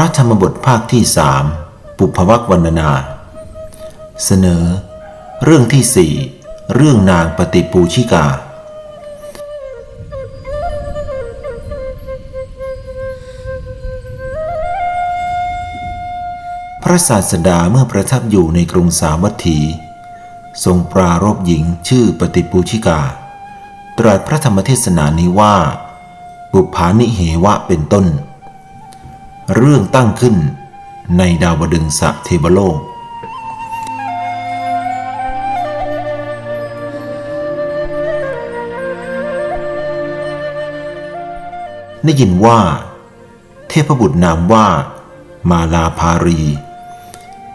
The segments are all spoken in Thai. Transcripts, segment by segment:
พระธรรมบทภาคที่สามปุพวักวรรณนา เสนอ เรื่องที่สี่เรื่องนางปฏิปูชิกา พระศาสดาเมื่อประทับอยู่ในกรุงสาวัตถี ทรงปรารบหญิงชื่อปฏิปูชิกา ตรัสพระธรรมเทศนานี้ว่า บุพานิเหวะเป็นต้น เรื่องตั้งขึ้นในดาวดึงสะเทวโลก ได้ยินว่า เทพบุตรนามว่า มาลาภารี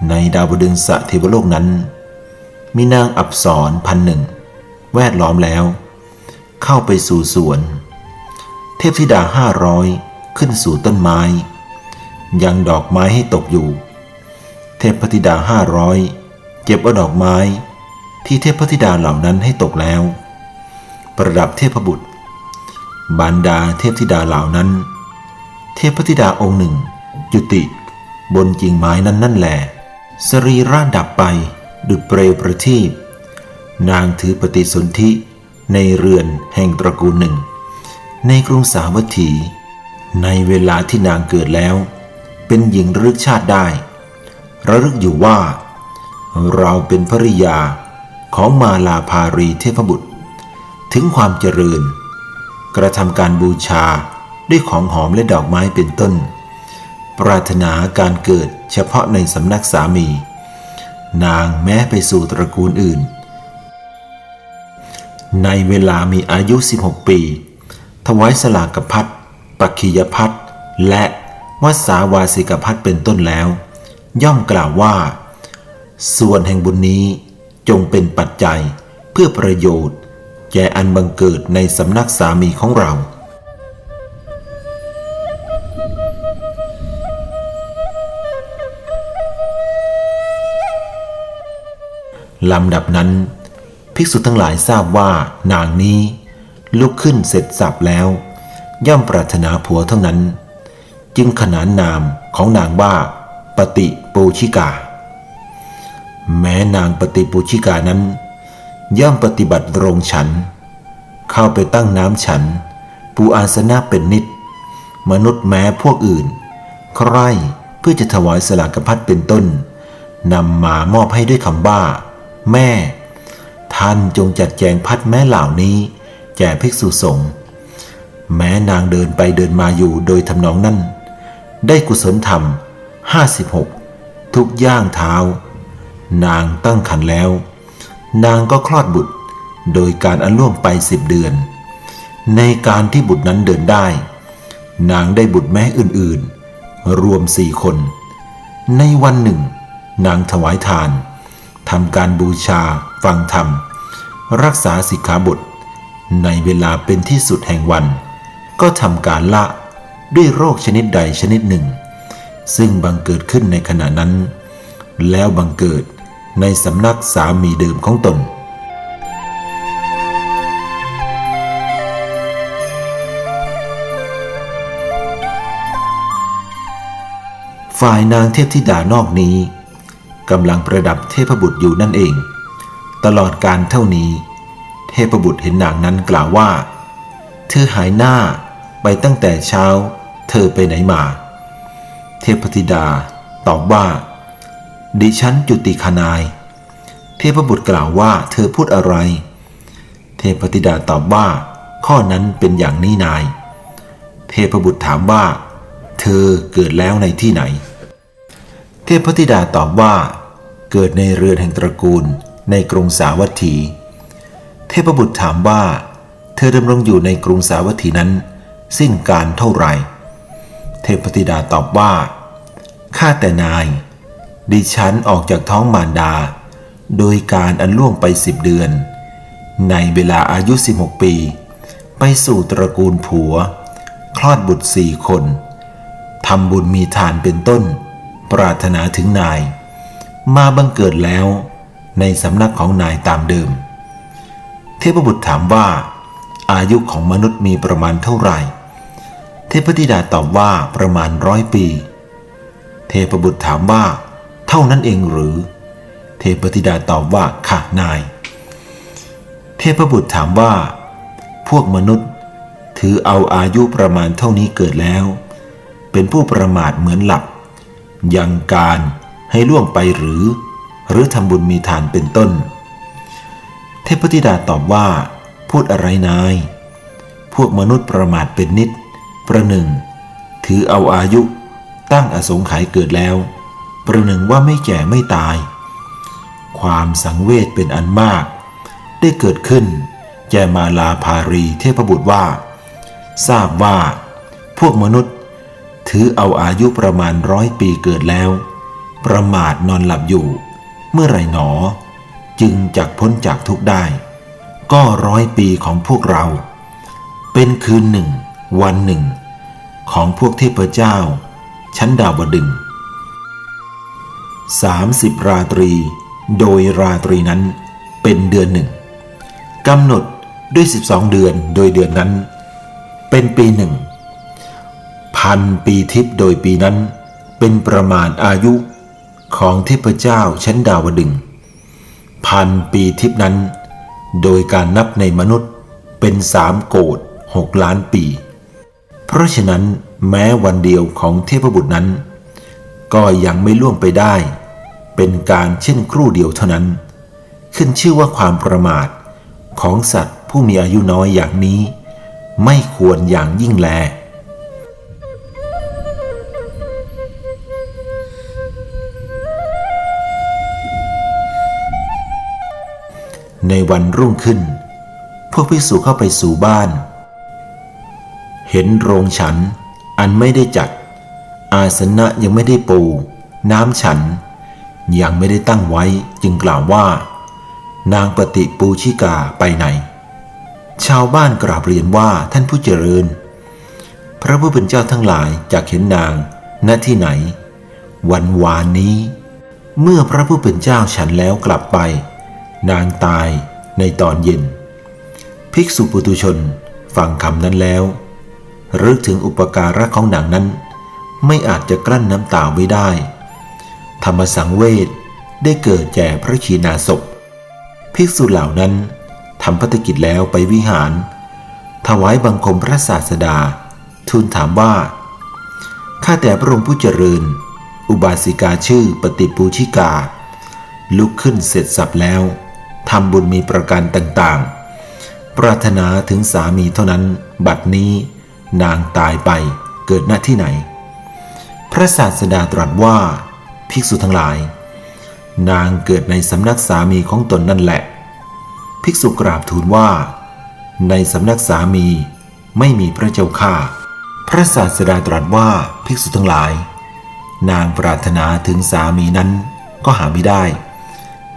ในดาวดึงสะเทวโลกนั้น มีนางอับสรพันหนึ่ง แวดล้อมแล้ว เข้าไปสู่สวน เทพธิดาห้าร้อยขึ้นสู่ต้นไม้ ยังดอกไม้ให้ตกอยู่ เทพธิดาห้าร้อยเก็บเอาดอกไม้ ที่เทพธิดาเหล่านั้นให้ตกแล้ว ประดับเทพบุตร บรรดาเทพธิดาเหล่านั้น เทพธิดาองค์หนึ่ง จุติ บนกิ่งไม้นั้นนั่นแหละสรีร่าดับไปดุดเปลวประทีปนางถือปฏิสนธิในเรือนแห่งตระกูลหนึ่ง ในกรุงสาวัตถี ในเวลาที่นางเกิดแล้ว เป็นหญิงรึกชาติได้ ระลึกอยู่ว่า เราเป็นภริยาของมาลาภารีเทพบุตร ถึงความเจริญ กระทำการบูชาด้วยของหอมและดอกไม้เป็นต้น ปรารถนาการเกิดเฉพาะในสำนักสามี นางแม้ไปสู่ตระกูลอื่น ในเวลามีอายุ 16 ปี ถวายสลากพัดปักขียพัดและ วัสาวาสิกพัดเป็นต้นแล้ว ย่อมกล่าวว่า ส่วนแห่งบุญนี้จงเป็นปัจจัยเพื่อประโยชน์ แก่อันบังเกิดในสำนักสามีของเราลำดับนั้น ภิกษุทั้งหลายทราบว่านางนี้ ลุกขึ้นเสร็จสับแล้ว ย่อมปรารถนาผัวเท่านั้น จึงขนานนามของนางว่า ปฏิปูชิกา แม้นางปฏิปูชิกานั้น ย่อมปฏิบัติโรงฉัน เข้าไปตั้งน้ำฉัน ปูอาสนะเป็นนิด มนุษย์แม้พวกอื่น ใครเพื่อจะถวายสลากพัดเป็นต้นนำมามอบให้ด้วยคำว่า แม่ ท่านจงจัดแจงพัดแม่เหล่านี้ แก่ภิกษุสงฆ์แม้นางเดินไปเดินมาอยู่โดยทำนองนั้น ได้กุศลธรรม 56 ทุกย่างเท้า นางตั้งขันแล้ว นางก็คลอดบุตร โดยการอันล่วงไปสิบเดือน ในการที่บุตรนั้นเดินได้ นางได้บุตรแม่อื่นๆ รวมสี่คน ในวันหนึ่ง นางถวายทานทำการบูชาฟังธรรม รักษาสิกขาบท ในเวลาเป็นที่สุดแห่งวัน ก็ทำการละ ด้วยโรคชนิดใดชนิดหนึ่ง ซึ่งบังเกิดขึ้นในขณะนั้น แล้วบังเกิดในสำนักสามีเดิมของตน ฝ่ายนางเทพธิดานอกนี้กำลังประดับเทพบุตรอยู่นั่นเอง ตลอดการเท่านี้ เทพบุตรเห็นนางนั้นกล่าวว่า เธอหายหน้าไปตั้งแต่เช้า เธอไปไหนมา เทพธิดาตอบว่า ดิฉันจุติคานาย เทพบุตรกล่าวว่าเธอพูดอะไร เทพธิดาตอบว่า ข้อนั้นเป็นอย่างนี้นาย เทพบุตรถามว่า เธอเกิดแล้วในที่ไหน เทพธิดาตอบว่า เกิดในเรือนแห่งตระกูลในกรุงสาวัตถี เทพบุตรถามว่า เธอดำรงอยู่ในกรุงสาวัตถีนั้น สิ้นการเท่าไหร่ เทพธิดาตอบว่า ข้าแต่นาย ดิฉันออกจากท้องมารดา โดยการอันล่วงไปสิบเดือน ในเวลาอายุ 16 ปี ไปสู่ตระกูลผัว คลอดบุตรสี่คนทำบุญมีทานเป็นต้น ปรารถนาถึงนาย มาบังเกิดแล้ว ในสำนักของนายตามเดิม เทพบุตรถามว่า อายุของมนุษย์มีประมาณเท่าไหร่ ทพธิดาตอบว่าประมาณร้อยปี เทพบุตรถามว่า เท่านั้นเองหรือ เทพธิดาตอบว่าค่ะนาย เทพบุตรถามว่า พวกมนุษย์ ถือเอาอายุประมาณเท่านี้เกิดแล้ว เป็นผู้ประมาทเหมือนหลับ ยังการให้ล่วงไปหรือ หรือทำบุญมีทานเป็นต้น เทพธิดาตอบว่า พูดอะไรนาย พวกมนุษย์ประมาทเป็นนิด ประหนึ่ง ถือเอาอายุตั้งอสงไขยเกิดแล้ว ประหนึ่งว่าไม่แก่ไม่ตาย ความสังเวชเป็นอันมาก ได้เกิดขึ้น แก่มาลาภารีเทพบุตรว่า ทราบว่า พวกมนุษย์ ถือเอาอายุประมาณร้อยปีเกิดแล้ว ประมาทนอนหลับอยู่ เมื่อไรหนอ จึงจักพ้นจากทุกได้ ก็ร้อยปีของพวกเรา เป็นคืนหนึ่ง วันหนึ่ง ของพวกเทพเจ้า ชั้นดาวดึงสามสิบราตรี โดยราตรีนั้นเป็นเดือนหนึ่งกำหนดด้วย 12 เดือนโดยเดือนนั้น เป็นปีหนึ่งพันปีทิพย์โดยปีนั้น เป็นประมาณอายุของเทพเจ้าชั้นดาวดึงพันปีทิพย์นั้น โดยการนับในมนุษย์เป็นสามโกดหกล้านปี เพราะฉะนั้นแม้วันเดียวของเทพบุตรนั้น ก็ยังไม่ล่วงไปได้ เป็นการเช่นครู่เดียวเท่านั้น ขึ้นชื่อว่าความประมาทของสัตว์ผู้มีอายุน้อยอย่างนี้ ไม่ควรอย่างยิ่งแล ในวันรุ่งขึ้น พวกภิกษุเข้าไปสู่บ้าน เห็นโรงฉัน อันไม่ได้จัด อาสนะยังไม่ได้ปู น้ำฉัน ยังไม่ได้ตั้งไว้จึงกล่าวว่า นางปฏิปูชิกาไปไหน ชาวบ้านกราบเรียนว่าท่านผู้เจริญ พระผู้เป็นเจ้าทั้งหลายจากเห็นนางณที่ไหน วันวานนี้ เมื่อพระผู้เป็นเจ้าฉันแล้วกลับไป นางตายในตอนเย็น ภิกษุปุตุชนฟังคำนั้นแล้ว รึกถึงอุปการะของหนางนั้น ไม่อาจจะกลั้นน้ำตาไว้ได้ ธรรมสังเวชได้เกิดแก่พระชีนาศพภิกษุเหล่านั้นทำพัฒกิจแล้วไปวิหาร ถวายบังคมพระศาสดา ทูลถามว่า ข้าแต่พระองค์ผู้เจริญ อุบาสิกาชื่อปฏิปูชิกา ลุกขึ้นเสร็จสับแล้วทำบุญมีประการต่างๆ ปรารถนาถึงสามีเท่านั้น บัดนี้ นางตายไปเกิดหน้าที่ไหน พระศาสดาตรัสว่า ภิกษุทั้งหลาย นางเกิดในสำนักสามีของตนนั่นแหละ ภิกษุกราบทูลว่า ในสำนักสามีไม่มีพระเจ้าข้าพระศาสดาตรัสว่าภิกษุทั้งหลาย นางปรารถนาถึงสามีนั้นก็หาไม่ได้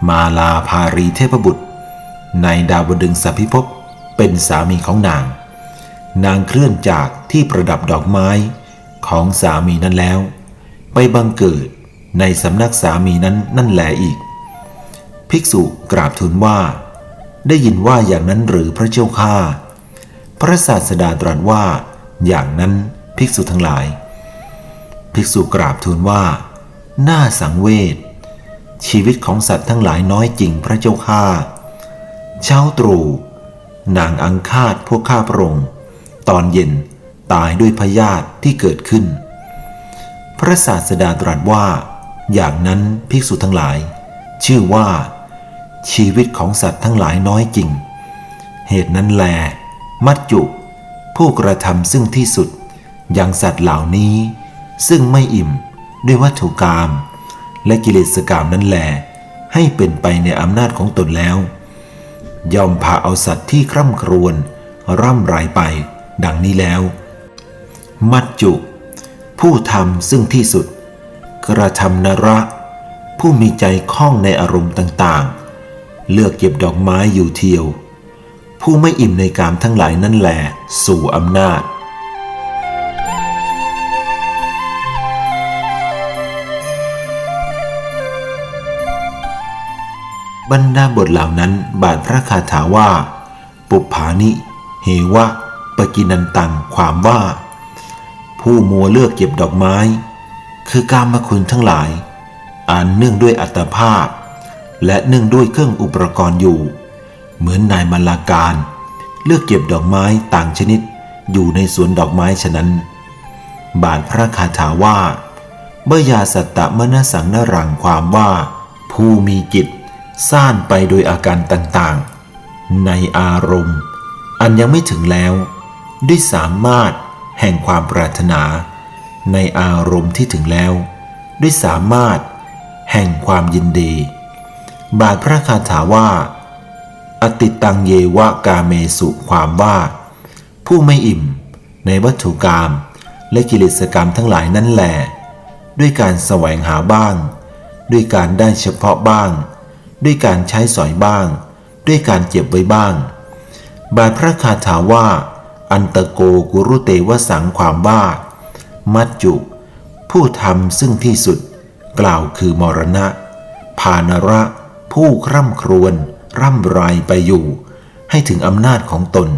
มาลาภารีเทพบุตร ในดาวดึงสพิภพเป็นสามีของนาง นางเคลื่อนจากที่ประดับดอกไม้ของสามีนั้นแล้ว ไปบังเกิดในสำนักสามีนั้นนั่นแหลอีก ภิกษุกราบทูลว่า ได้ยินว่าอย่างนั้นหรือพระเจ้าข้าพระศาสดาตรัสว่า อย่างนั้นภิกษุทั้งหลาย ภิกษุกราบทูลว่า น่าสังเวชชีวิตของสัตว์ทั้งหลายน้อยจริงพระเจ้าข้าเช้าตรู่นางอังคาดพวกข้าพระองค์ ตอนเย็นตายด้วยพยาธิที่เกิดขึ้น พระศาสดาตรัสว่า อย่างนั้นภิกษุทั้งหลาย ชื่อว่า ชีวิตของสัตว์ทั้งหลายน้อยจริง เหตุนั้นแล มัจจุ ผู้กระทำซึ่งที่สุดอยังสัตว์เหล่านี้ ซึ่งไม่อิ่มด้วยวัตถุกรรมและกิเลสกรรมนั้นแล ให้เป็นไปในอำนาจของตนแล้ว ยอมพาเอาสัตว์ที่คร่ำครวญร่ำไรไป ดังนี้แล้ว มัจจุ ผู้ทำซึ่งที่สุด กระทำนระ ผู้มีใจคล้องในอารมณ์ต่างๆ เลือกเก็บดอกไม้อยู่เที่ยว ผู้ไม่อิ่มในกามทั้งหลายนั่นแหละสู่อำนาจบรรดาบทเหล่านั้นบาทพระคาถาว่า ปุปผานิ เหวะ ปกินันตังความว่า ผู้มัวเลือกเก็บดอกไม้ คือการมาคุณทั้งหลายอันเนื่องด้วยอัตภาพ และเนื่องด้วยเครื่องอุปกรณ์อยู่ เหมือนนายมลาการ เลือกเก็บดอกไม้ต่างชนิดอยู่ในสวนดอกไม้ฉะนั้น บาทพระคาถาว่าเบยาสัตตมนสังนรังความว่า ผู้มีจิตซ่านไปโดยอาการต่างๆ ในอารมณ์ อันยังไม่ถึงแล้ว ด้วยสามารถแห่งความปรารถนา ในอารมณ์ที่ถึงแล้ว ด้วยสามารถแห่งความยินดี บาทพระคาถาว่า อติตังเยวะกาเมสุความว่า ผู้ไม่อิ่มในวัตถุกรรมและกิเลสกรรมทั้งหลายนั่นแหละด้วยการแสวงหาบ้าง ด้วยการได้เฉพาะบ้าง ด้วยการใช้สอยบ้าง ด้วยการเก็บไว้บ้าง บาทพระคาถาว่า อันตโกกุรุเตวสังความว่า มัจจุ ผู้ทำซึ่งที่สุด กล่าวคือมรณะภานระผู้คร่ำครวญร่ำไรไปอยู่ ให้ถึงอำนาจของตน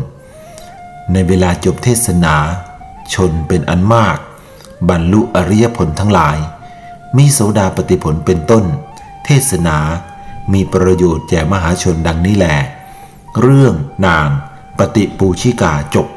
ในเวลาจบเทศนา ชนเป็นอันมาก บรรลุอริยผลทั้งหลาย มีโสดาปฏิผลเป็นต้น เทศนามีประโยชน์แก่มหาชนดังนี้แหลเรื่องนางปฏิปูชิกาจบ